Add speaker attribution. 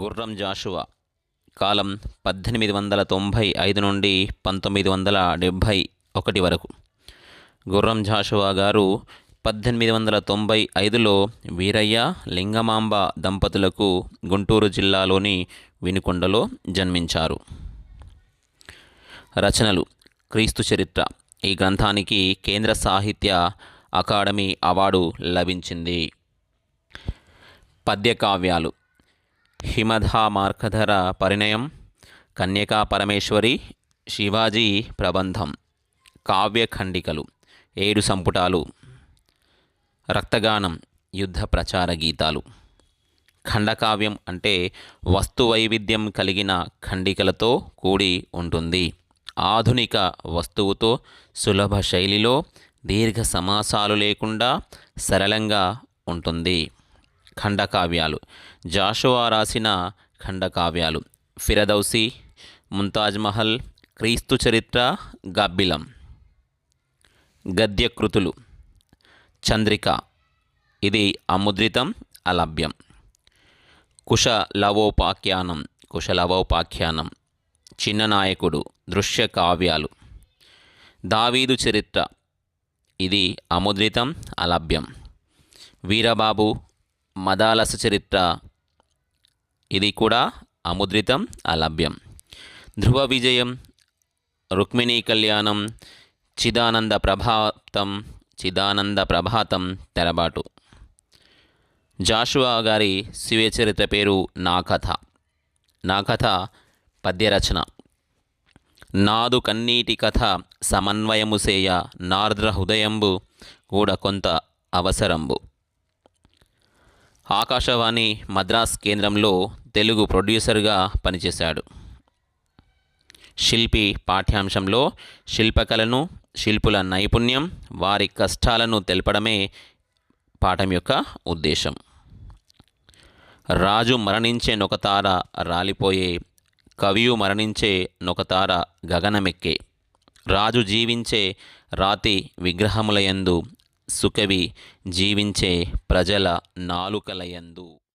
Speaker 1: గుర్రం జాషువా. కాలం పద్దెనిమిది వందల తొంభై ఐదు నుండి పంతొమ్మిది వందల డెబ్భై ఒకటి వరకు. గుర్రం జాషువా గారు పద్దెనిమిది వందల తొంభై ఐదులో వీరయ్య లింగమాంబ దంపతులకు గుంటూరు జిల్లాలోని వినుకొండలో జన్మించారు. రచనలు క్రీస్తు చరిత్ర. ఈ గ్రంథానికి కేంద్ర సాహిత్య అకాడమీ అవార్డు లభించింది. పద్యకావ్యాలు. హిమధా మార్కధర పరిణయం కన్యకా పరమేశ్వరి శివాజీ ప్రబంధం కావ్యఖండికలు ఏడు సంపుటాలు రక్తగానం యుద్ధ ప్రచార గీతాలు. ఖండకావ్యం అంటే వస్తు వైవిధ్యం కలిగిన ఖండికలతో కూడి ఉంటుంది. ఆధునిక వస్తువుతో సులభ శైలిలో దీర్ఘ సమాసాలు లేకుండా సరళంగా ఉంటుంది. ఖండకావ్యాలు. జాషువా రాసిన ఖండకావ్యాలు. ఫిరదౌసి ముంతాజ్ మహల్ క్రీస్తు చరిత్ర గబ్బిలం గద్యకృతులు. చంద్రిక. ఇది అముద్రితం అలభ్యం. కుశలవోపాఖ్యానం కుశలవోపాఖ్యానం. చిన్ననాయకుడు దృశ్య కావ్యాలు దావీదు చరిత్ర. ఇది అముద్రితం అలభ్యం. వీరబాబు మదాలస చరిత్ర. ఇది కూడా అముద్రితం అలభ్యం. ధ్రువ విజయం రుక్మిణీ కళ్యాణం చిదానంద ప్రభాతం చిదానంద ప్రభాతం తెరబాటు. జాషువా గారి స్వీయ చరిత్ర పేరు నా కథ నా కథ పద్యరచన. నాదు కన్నీటి కథ సమన్వయము సేయ నార్ద్ర హృదయంబు కూడా కొంత అవసరంబు. ఆకాశవాణి మద్రాస్ కేంద్రంలో తెలుగు ప్రొడ్యూసర్గా పనిచేశాడు. శిల్పి పాఠ్యాంశంలో శిల్పకళను శిల్పుల నైపుణ్యం వారి కష్టాలను తెలపడమే పాఠం యొక్క ఉద్దేశం. రాజు మరణించే నొకతార రాలిపోయే కవియు మరణించే నొకతార గగనమెక్కే. రాజు జీవించే రాతి విగ్రహములయందు సుకవి జీవించే ప్రజల నాలుకలయందు.